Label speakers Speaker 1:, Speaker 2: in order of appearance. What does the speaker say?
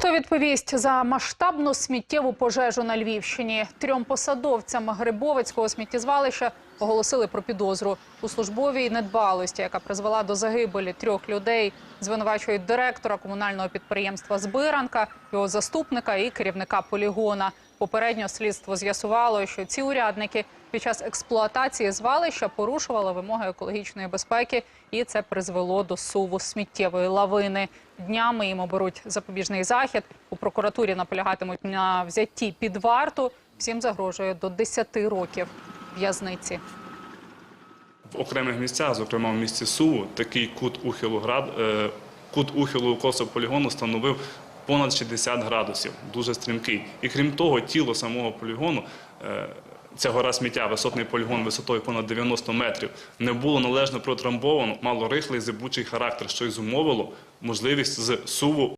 Speaker 1: Хто відповість за масштабну сміттєву пожежу на Львівщині? Трьом посадовцям Грибовицького сміттєзвалища оголосили про підозру у службовій недбалості, яка призвела до загибелі трьох людей. Звинувачують директора комунального підприємства Збиранка, його заступника і керівника полігона. Попередньо слідство з'ясувало, що ці урядники під час експлуатації звалища порушували вимоги екологічної безпеки, і це призвело до суву сміттєвої лавини. Днями їм оберуть запобіжний захід. У прокуратурі наполягатимуть на взятті під варту. Всім загрожує до 10 років в'язниці.
Speaker 2: В окремих місцях, зокрема в місті Суву, такий кут ухилу град, е, кут ухилу косого полігону становив понад 60 градусів, дуже стрімкий. І крім того, тіло самого полігону. Ця гора сміття, висотний полігон висотою понад 90 метрів, не було належно протрамбовано, мало рихлий зибучий характер, що й зумовило можливість з суву